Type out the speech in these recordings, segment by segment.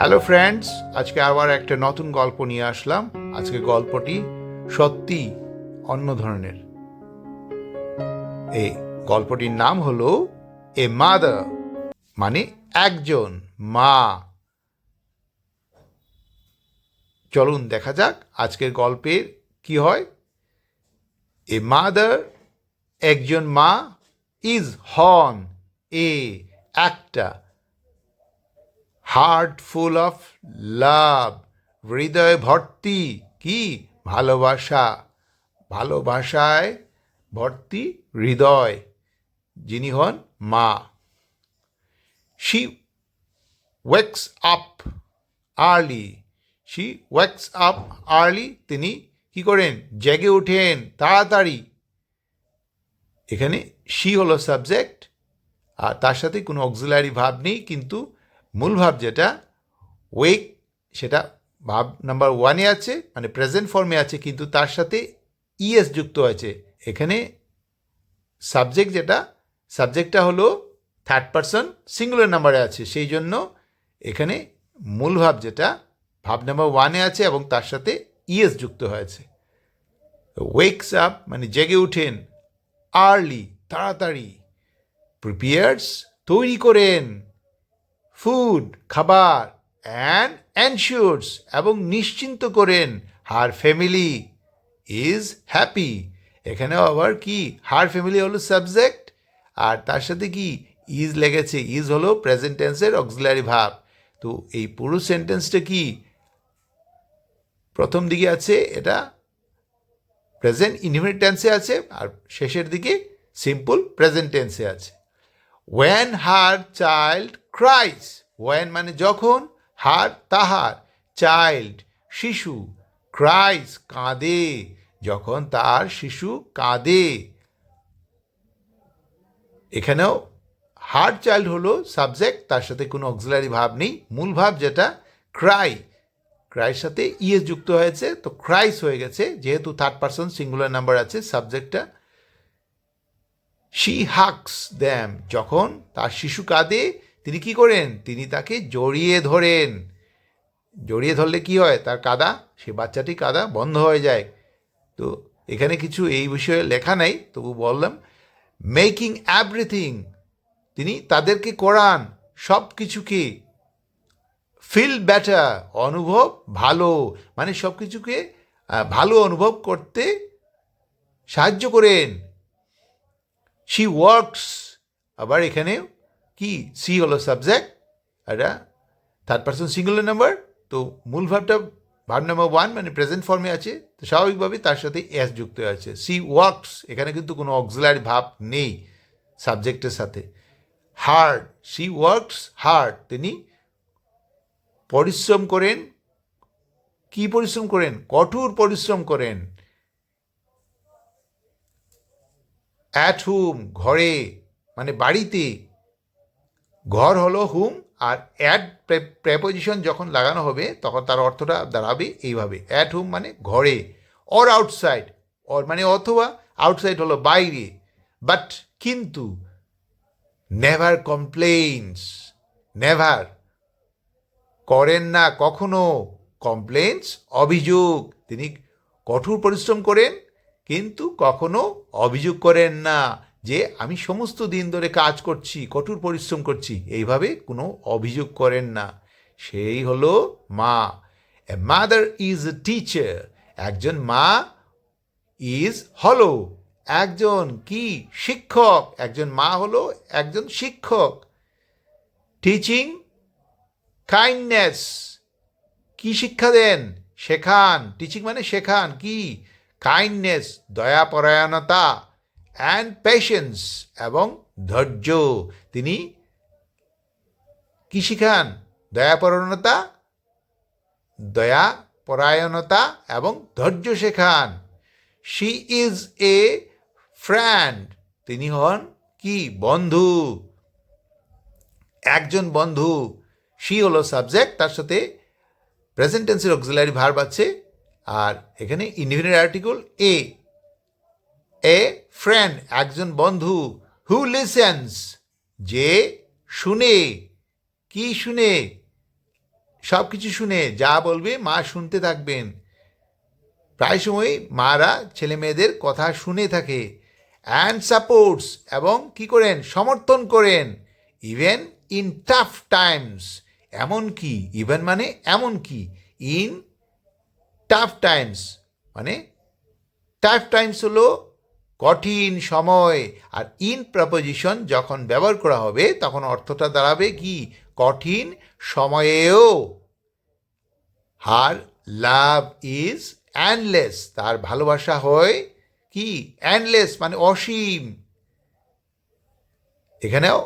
Hello friends আজকে আবার একটা নতুন গল্প নিয়ে আসলাম। আজকে গল্পটি সত্যি অন্য ধরনের। এই গল্পটির নাম হলো এ মাদার মানে একজন মা। চলুন দেখা যাক আজকের গল্পের কি হয়। এ মাদার, একজন মা, ইজ হন এ একটা হার্ট ফুল অফ লাভ, হৃদয় ভর্তি কি? ভালোবাসা। ভালোবাসায় ভর্তি হৃদয়। যিনি হন মা। She wakes up early she wakes up early তিনি কি করেন? জেগে ওঠেন তাড়াতাড়ি। এখানে শি হলো সাবজেক্ট আর তার সাথে কোনো অক্সিলারি ভাব নেই, কিন্তু মূল ভাব যেটা ওয়েক সেটা ভাব নাম্বার ওয়ানে আছে মানে প্রেজেন্ট ফর্মে আছে, কিন্তু তার সাথে ইএস যুক্ত আছে। এখানে সাবজেক্ট যেটা সাবজেক্টটা হলো থার্ড পারসন সিঙ্গুলার নাম্বারে আছে। সেই জন্য এখানে মূল ভাব যেটা, ভাব নাম্বার ওয়ানে আছে এবং তার সাথে ইএস যুক্ত হয়েছে। ওয়েকস আপ মানে জেগে উঠেন আর্লি তাড়াতাড়ি প্রিপেয়ার্স তৈরি করেন। ফুড খাবার অ্যান্ড অ্যানশিওরস এবং নিশ্চিন্ত করেন হার ফ্যামিলি ইজ হ্যাপি এখানেও আবার কি? হার ফ্যামিলি হলো সাবজেক্ট আর তার সাথে কি? ইজ লেগেছে। ইজ হলো প্রেজেন্ট টেন্সের অক্সিলারি ভাব। তো এই পুরো সেন্টেন্সটা কি? প্রথম দিকে আছে এটা প্রেজেন্ট ইনডিফিনিট টেন্সে আছে, আর শেষের দিকে সিম্পল প্রেজেন্ট টেন্সে আছে। When her child cries when মানে যখন হার তাহার চাইল্ড শিশু ক্রাইস কাঁদে, যখন তার শিশু কাঁদে। এখানেও হার চাইল্ড হলো সাবজেক্ট তার সাথে কোনো অক্সিলারি ভাব নেই। মূল ভাব যেটা ক্রাই ক্রাইয়ের সাথে ইয়ে যুক্ত হয়েছে, তো ক্রাইস হয়ে গেছে, যেহেতু থার্ড পার্সন সিঙ্গুলার নাম্বার আছে সাবজেক্টটা শি হাক্স দ্যাম যখন তার শিশু কাঁদে, তিনি কি করেন? তিনি তাকে জড়িয়ে ধরেন। জড়িয়ে ধরলে কি হয়? তার কাদা সে বাচ্চাটি কাদা বন্ধ হয়ে যায়। তো এখানে কিছু এই বিষয়ে লেখা নাই, তবু বললাম মেকিং এভরিথিং তিনি তাদেরকে করান সব কিছুকে ফিল ব্যাটার অনুভব ভালো। মানে সব কিছুকে ভালো অনুভব করতে সাহায্য করেন। শি ওয়ার্কস আবার এখানে কি? সি হলো সাবজেক্ট এটা থার্ড পার্সন সিঙ্গুলার নাম্বার তো মূল ভাবটা ভাব নাম্বার ওয়ান মানে প্রেজেন্ট ফর্মে আছে, তো স্বাভাবিকভাবে তার সাথে এস যুক্ত আছে। সি ওয়ার্কস এখানে কিন্তু কোনো অক্সিলারি ভাব নেই সাবজেক্টের সাথে। হার্ড সি ওয়ার্কস হার্ড তিনি পরিশ্রম করেন, কি পরিশ্রম করেন? কঠোর পরিশ্রম করেন। অ্যাট হুম ঘরে মানে বাড়িতে। ঘর হলো হুম আর অ্যাড প্রেপোজিশন যখন লাগানো হবে, তখন তার অর্থটা দাঁড়াবে এইভাবে। অ্যাট হুম মানে ঘরে অর আউটসাইড অর মানে অথবা আউটসাইড হলো বাইরে। বাট কিন্তু নেভার কমপ্লেইনস নেভার করেন না কখনো কমপ্লেন্স অভিযোগ। তিনি কঠোর পরিশ্রম করেন কিন্তু কখনো অভিযোগ করেন না যে আমি সমস্ত দিন ধরে কাজ করছি, কঠোর পরিশ্রম করছি। এইভাবে কোনো অভিযোগ করেন না। সেই হলো মা। A mother is a teacher একজন মা ইজ হলো একজন কি শিক্ষক? একজন মা হলো একজন শিক্ষক। টিচিং কাইন্ডনেস কি শিক্ষা দেন? শেখান। টিচিং মানে শেখান। কি? কাইন্ডনেস দয়াপরায়ণতা অ্যান্ড পেশেন্স এবং ধৈর্য। তিনি কি শিখান? দয়াপরায়ণতা দয়া পরায়ণতা এবং ধৈর্য শেখান। শি ইজ এ ফ্রেন্ড তিনি হন কি? বন্ধু। একজন বন্ধু। শি হলো সাবজেক্ট তার সাথে প্রেজেন্ট টেন্সের অক্সিলারি ভার্ব আছে। আর এখানে individual article a a friend একজন বন্ধু হু লিসেন্স যে শুনে, কি শুনে সব কিছু শুনে, যা বলবে মা শুনতে থাকবেন। প্রায় সময় মারা ছেলে মেয়েদের কথা শুনে থাকে অ্যান্ড সাপোর্টস এবং কি করেন, সমর্থন করেন ইভেন ইন টাফ টাইমস এমন কি ইভেন মানে এমন কি ইন টাফ টাইমস মানে টাফ টাইমস হলো কঠিন সময়। আর ইন প্রপোজিশন যখন ব্যবহার করা হবে, তখন অর্থটা দাঁড়াবে কি? কঠিন সময়েও। হার, লাভ ইজ অ্যান্ডলেস তার ভালোবাসা হয় কি? অ্যান্ডলেস মানে অসীম। এখানেও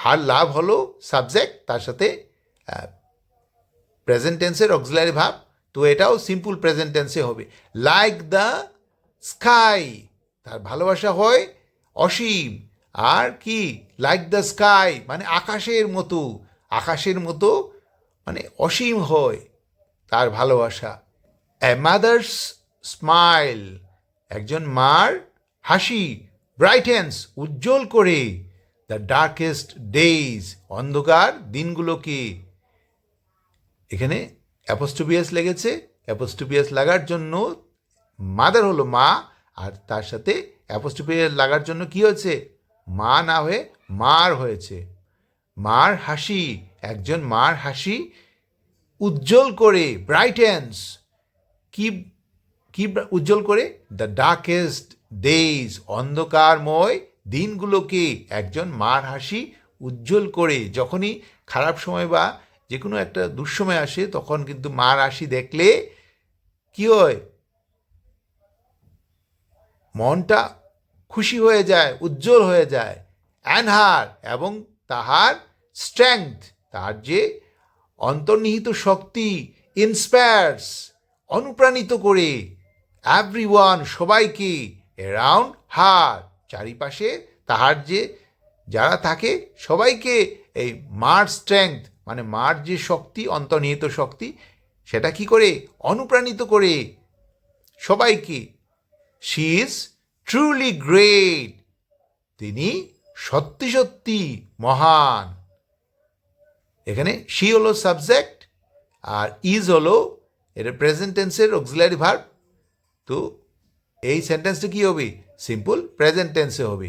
হার, লাভ হলো সাবজেক্ট তার সাথে প্রেজেন্ট টেন্সের অক্সিলারি ভাব। তো এটাও সিম্পল প্রেজেন্ট টেন্সে হবে। লাইক দ্য স্কাই তার ভালোবাসা হয় অসীম। আর কি? লাইক দ্য স্কাই মানে আকাশের মতো। আকাশের মতো মানে অসীম হয় তার ভালোবাসা। এ মাদার্স স্মাইল একজন মার হাসি ব্রাইটেন্স উজ্জ্বল করে। দ্য ডার্কেস্ট ডেইজ অন্ধকার দিনগুলোকে। এখানে অ্যাপোস্টোপিয়াস লেগেছে, অ্যাপোস্টোপিয়াস লাগার জন্য মাদার হলো মা, আর তার সাথে অ্যাপোস্টোপিয়াস লাগার জন্য কি হয়েছে? মা না হয়ে মার হয়েছে। মার হাসি, একজন মার হাসি উজ্জ্বল করে, ব্রাইটেন্স। কি কি উজ্জ্বল করে? দ্য ডার্কেস্ট ডেইজ, অন্ধকারময় দিনগুলোকে একজন মার হাসি উজ্জ্বল করে, যখনই খারাপ সময় বা যে কোনো একটা দুঃসময় আসে, তখন কিন্তু মার হাসি দেখলে কি হয়? মনটা খুশি হয়ে যায়, উজ্জ্বল হয়ে যায় অ্যানহার এবং তাহার স্ট্রেংথ তার যে অন্তর্নিহিত শক্তি ইন্সপায়ার্স অনুপ্রাণিত করে এভরি ওয়ান সবাইকে অ্যারাউন্ড হার চারিপাশে তাহার যে যারা থাকে, সবাইকে এই মার স্ট্রেংথ মানে মার যে শক্তি, অন্তর্নিহিত শক্তি, সেটা কি করে? অনুপ্রাণিত করে সবাইকে। শি ইজ ট্রুলি গ্রেট তিনি সত্যি সত্যি মহান। এখানে শি হলো সাবজেক্ট আর ইজ হলো এটা প্রেজেন্ট টেন্সের অক্সিলারি ভার্ব তো এই সেন্টেন্সটা কী হবে? সিম্পল প্রেজেন্ট টেন্সে হবে।